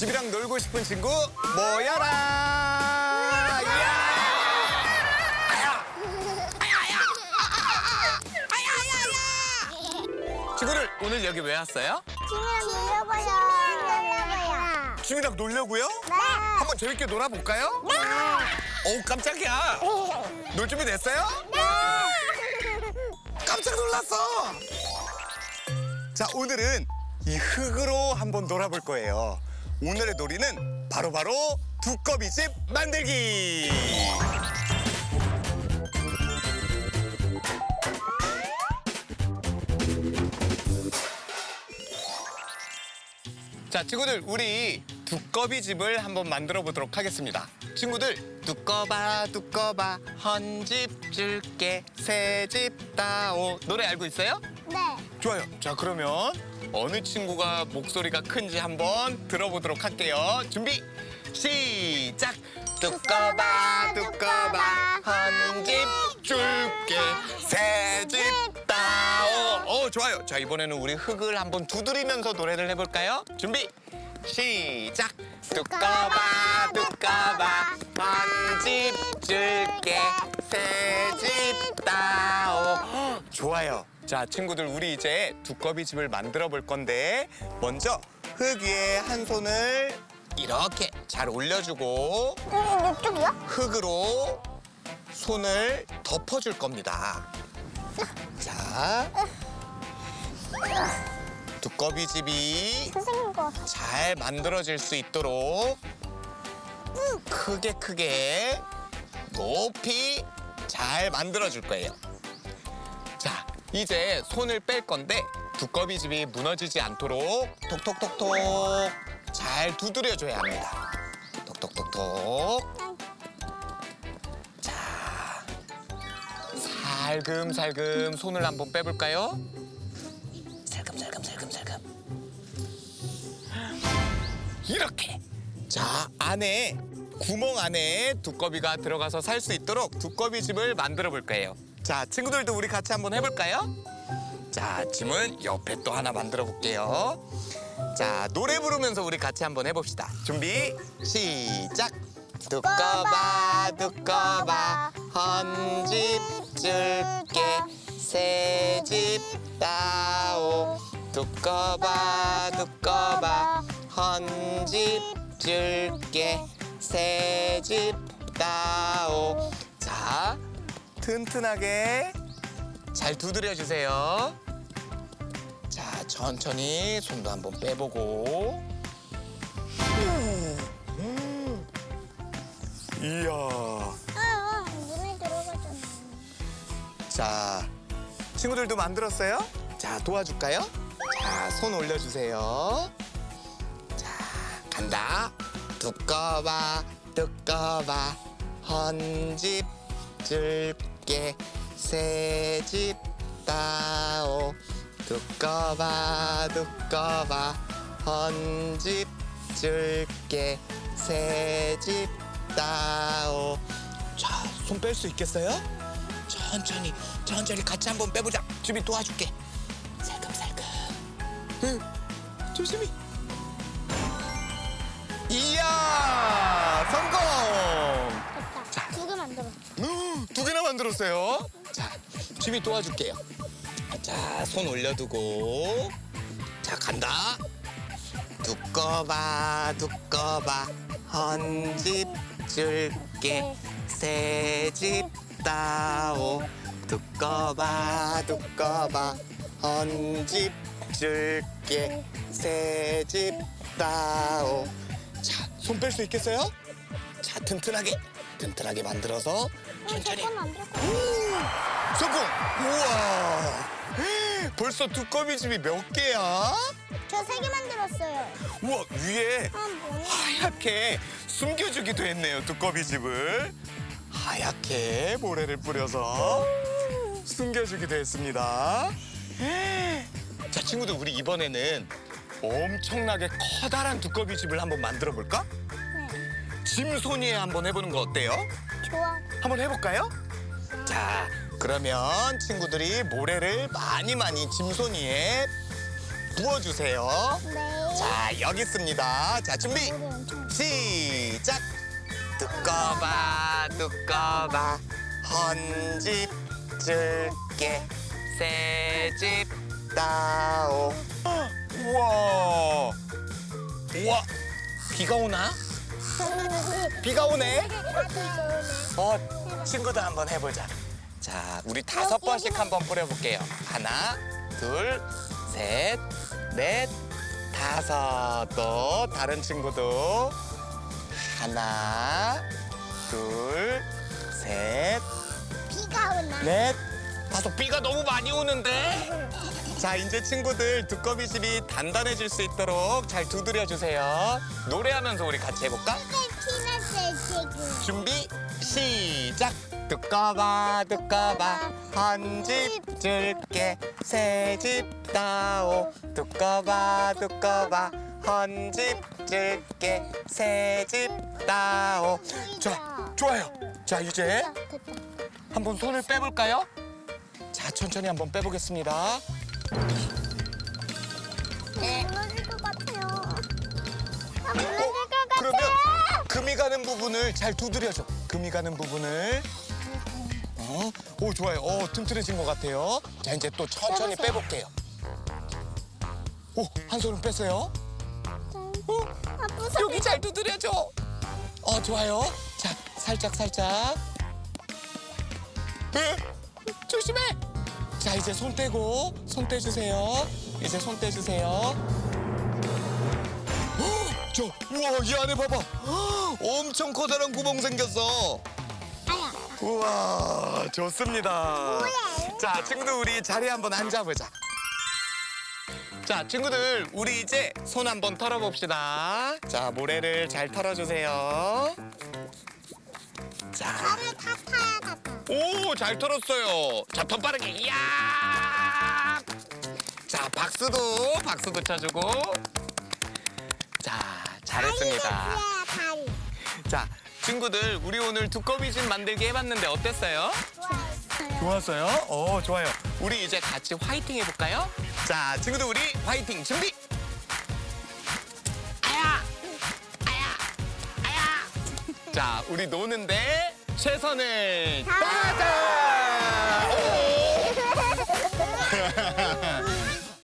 집이랑 놀고 싶은 친구 모여라! 친구들 오늘 여기 왜 왔어요? 친구랑 놀려봐요. 놀려봐요. 친구랑 놀려고요? 네. 한번 재밌게 놀아볼까요? 네. 어우 깜짝이야. 놀 준비 됐어요? 네. 깜짝 놀랐어. 자 오늘은 이 흙으로 한번 놀아볼 거예요. 오늘의 놀이는 바로 바로 두꺼비집 만들기. 자, 친구들, 우리 두꺼비 집을 한번 만들어 보도록 하겠습니다. 친구들, 두꺼봐, 두꺼봐, 헌집 줄게, 새집 따오. 노래 알고 있어요? 네. 좋아요. 자, 그러면 어느 친구가 목소리가 큰지 한번 들어보도록 할게요. 준비, 시작! 두꺼봐, 두꺼봐, 헌집 줄게, 새집 따오. 어, 좋아요. 자, 이번에는 우리 흙을 한번 두드리면서 노래를 해볼까요? 준비, 시작! 두꺼봐, 두꺼봐, 헌집 줄게, 새집 따오. 좋아요. 자, 친구들, 우리 이제 두꺼비 집을 만들어 볼 건데, 먼저 흙 위에 한 손을 이렇게 잘 올려주고, 음, 이쪽이요? 흙으로 손을 덮어줄 겁니다. 자, 두꺼비 집이 선생님 거. 잘 만들어질 수 있도록 크게 크게 높이 잘 만들어줄 거예요. 자, 이제 손을 뺄 건데 두꺼비 집이 무너지지 않도록 톡톡톡톡 잘 두드려줘야 합니다. 톡톡톡톡. 자, 살금살금 손을 한번 빼볼까요? 살금살금 살금살금. 이렇게. 자, 안에 구멍 안에 두꺼비가 들어가서 살 수 있도록 두꺼비 집을 만들어 볼 거예요. 자, 친구들도 우리 같이 한번 해볼까요? 자, 짐은 옆에 또 하나 만들어 볼게요. 자, 노래 부르면서 우리 같이 한번 해봅시다. 준비, 시작! 두꺼봐, 두꺼봐, 헌집 줄게, 새집 따오. 두꺼봐, 두꺼봐, 헌집 줄게, 새집 따오. 자, 튼튼하게 잘 두드려 주세요. 자, 천천히 손도 한번 빼보고. 이야. 아, 눈에 들어가잖아. 자, 친구들도 만들었어요? 자, 도와줄까요? 자, 손 올려주세요. 자, 간다. 두꺼봐, 두꺼봐, 헌집 줄 게, 새집 따오. 두꺼봐, 두꺼봐, 헌집 줄게, 새집 따오. 자, 손 뺄 수 있겠어요? 천천히 천천히 같이 한번 빼보자. 주비 도와줄게. 살금살금. 응 조심히. 이야 만들었어요. 자 주비 도와줄게요. 자 손 올려두고. 자 간다. 두꺼봐 두꺼봐. 헌집 줄게. 새집 따오. 두꺼봐 두꺼봐. 헌집 줄게. 새집 따오. 자 손 뺄 수 있겠어요? 자 튼튼하게 튼튼하게 만들어서 천천히 저건 만들었어. 성공! 우와 벌써 두꺼비 집이 몇 개야? 저 세 개 만들었어요. 우와 위에 아, 뭐야? 하얗게 숨겨주기도 했네요 두꺼비 집을 하얗게 모래를 뿌려서 숨겨주기도 했습니다 자 친구들 우리 이번에는 엄청나게 커다란 두꺼비 집을 한번 만들어 볼까? 네. 짐손이에 한번 해보는 거 어때요? 좋아. 한번 해볼까요? 자 그러면 친구들이 모래를 많이 많이 짐손이에 부어주세요 네. 자, 여기 있습니다. 자, 준비. 엄청 시작. 두꺼봐, 두꺼봐. 헌집 줄게. 새집 따오. 우와. 우와. 비가 오나? 비가 오네. 어, 친구들 한번 해보자. 자, 우리 다섯 번씩 한번 뿌려볼게요. 하나, 둘, 셋, 넷, 다섯. 또 다른 친구도 하나, 둘, 셋, 비가 오나? 넷, 다섯. 비가 너무 많이 오는데. 자, 이제 친구들 두꺼비 집이 단단해질 수 있도록 잘 두드려 주세요. 노래하면서 우리 같이 해볼까? 준비 시작 두꺼봐 두꺼봐 한 집 줄게 새 집 따오 두꺼봐 두꺼봐 한 집 줄게 새 집 따오 자 좋아요 자 이제. 한번 손을 빼볼까요? 자 천천히 한번 빼보겠습니다 네. 무너질 것 같아요. 아, 무너질 것 같아. 그러면 금이 가는 부분을 잘 두드려줘 금이 가는 부분을 어? 오 좋아요. 오 튼튼해진 것 같아요. 자 이제 또 천천히 빼보세요. 빼볼게요. 오한 손을 뺐어요. 오 아. 여기 잘 두드려줘. 어 좋아요. 자 살짝 살짝. 에? 조심해. 자 이제 손 떼고 손 떼주세요. 이제 손 떼주세요. 헉, 저 우와 이 안에 봐봐. 헉, 엄청 커다란 구멍 생겼어. 우와 좋습니다. 자 친구들 우리 자리에 한번 앉아보자. 자 친구들 우리 이제 손 한번 털어봅시다. 자 모래를 잘 털어주세요. 자, 나를 다 타야 다 타. 오잘 털었어요. 자 더 빠르게 이야. 자 박수도 박수도 쳐주고. 자 잘했습니다. 다리야 다리. 자 친구들 우리 오늘 두꺼비 집 만들기 해봤는데 어땠어요? 좋았어요. 좋았어요? 어, 좋아요. 우리 이제 같이 화이팅 해볼까요? 자, 친구들 우리 화이팅 준비! 아야! 아야! 아야! 자, 우리 노는데 최선을 다하자!